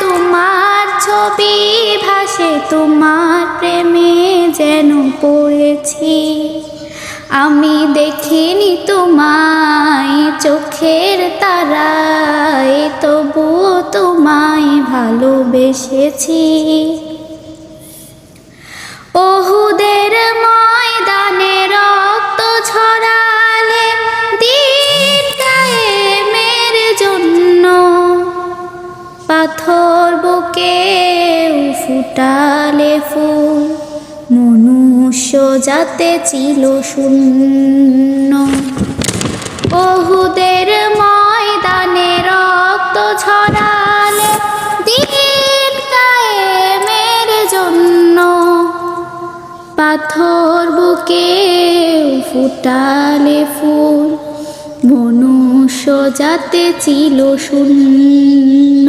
তোমার ছবি ভাসে, তোমার প্রেমে যেন পড়েছি। আমি দেখিনি তোমায়, চোখের তারায় তবু তোমায় ভালোবেসেছি। ওহুদের ময়দানে রক্ত ছড়ালে ফুটালে ফুল, মনুষ্য যাতে ছিল শূন্য। বহুদের ময়দানে রক্ত ছড়ালে দিন জন্য। পাথর বুকে ফুটালে ফুল, মনুষ্য যাতে ছিল শূন্য।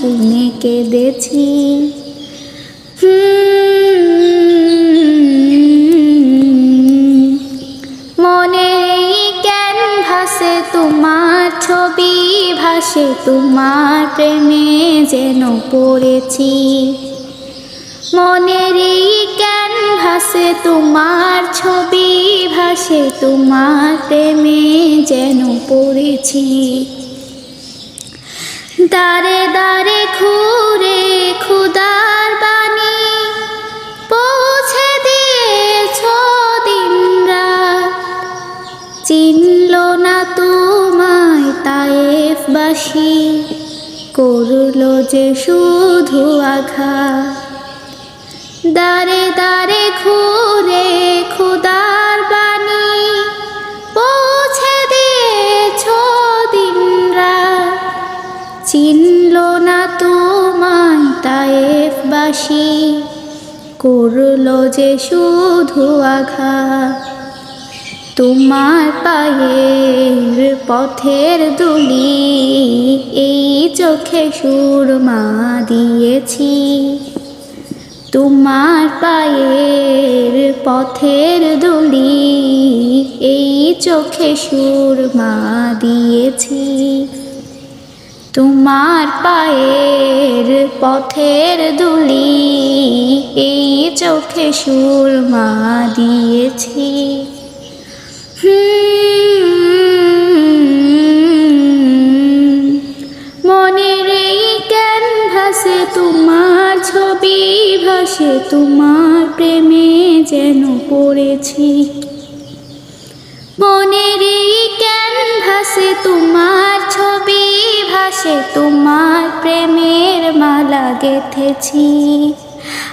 শুনে কেঁদেছি। মনে ক্যানভাসে তোমার ছবি ভাসে, তোমার প্রেমে যেন পড়েছি। মনের এই ক্যানভাসে তোমার ছবি ভাসে, তোমার প্রেমে যেন পড়েছি। দারে দারে ঘুরে খুদার বাণী পৌঁছে দিয়েছ দিন রাত। চিনল না তোমায় তায়েফবাসী, করল যে শুধু আঘাত। দারে দারে ঘুরে করল যে শুধু আঘাত। তোমার পায়ের পথের দুলি, এই চোখে সুরমা দিয়েছি। তোমার পায়ের পথের দুলি, এই চোখে সুরমা দিয়েছি। তোমার পায়ের পথের দুলি চোখে সুরমা দিয়েছি। হুম, মনের এই ক্যানভাসে তোমার ছবি ভাসে তোমার প্রেমে যেন পড়েছি। মনের এই ক্যানভাসে তোমার ছবি ভাসে তোমার প্রেমের মালা গেথেছি।